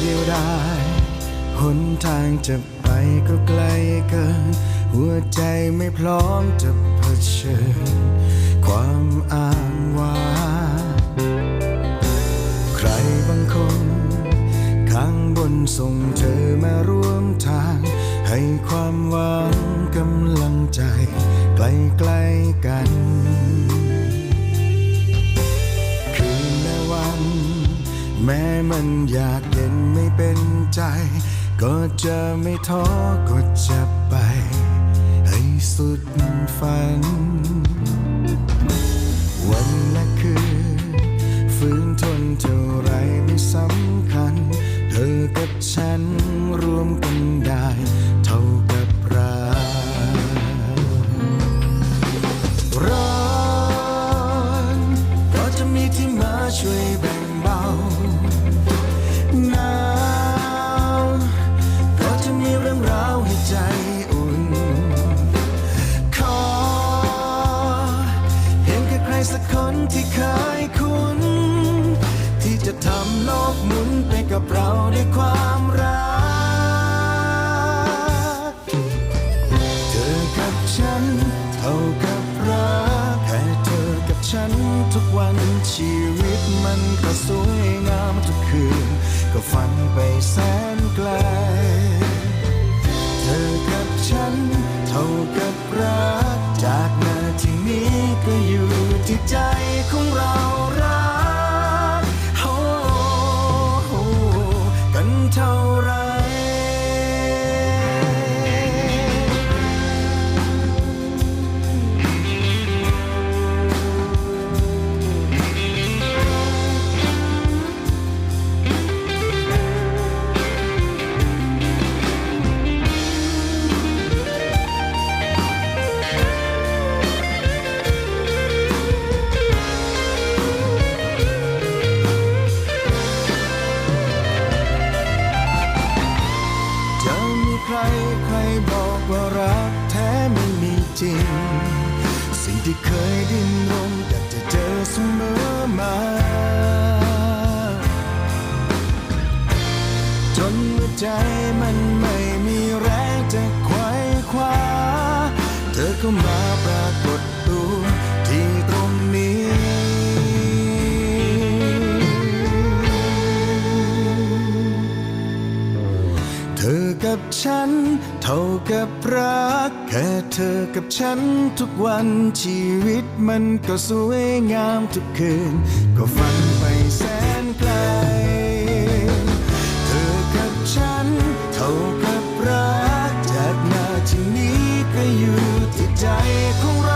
เดียวดายหนทางจะไปก็ไกลเกิน หัวใจไม่พร้อมจะเผชิญ ความอ้างว้างใครบางคนข้างบนส่งเธอมาร่วมทาง ให้ความหวังกำลังใจ ใกล้ๆกัน แม้มันอยากเย็นไม่เป็นใจ ก็จะไม่ท้อก็จะไป ให้สุดฝัน วันและคืนฝืนทนเท่าไรไม่สำคัญ เธอกับฉันรวมกันได้ กับเราด้วยความรัก เธอกับฉัน เท่ากับรักแค่เธอกับฉันทุกวันชีวิตมันก็สวยงามทุกคืน ก็ฝันไปแสนไกล เธอกับฉัน เท่ากับรัก จากน้าที่นี้ก็อยู่ที่ใจของเรา เท่าไร ใครใครบอกว่ารักแท้ไม่มีจริง สิ่งที่เคยดิ้นรนอยากจะเจอเสมอมา จนหัวใจมันไม่มีแรงจะไขว่คว้า เธอก็มาปรากฏ กับฉัน เท่ากับรัก แค่เธอกับฉันทุกวันชีวิตมันก็สวยงามทุกคืน ก็ฝันไปแสนไกล เธอกับฉัน เท่ากับรัก จากนาทีนี้ก็อยู่ที่ใจของเรา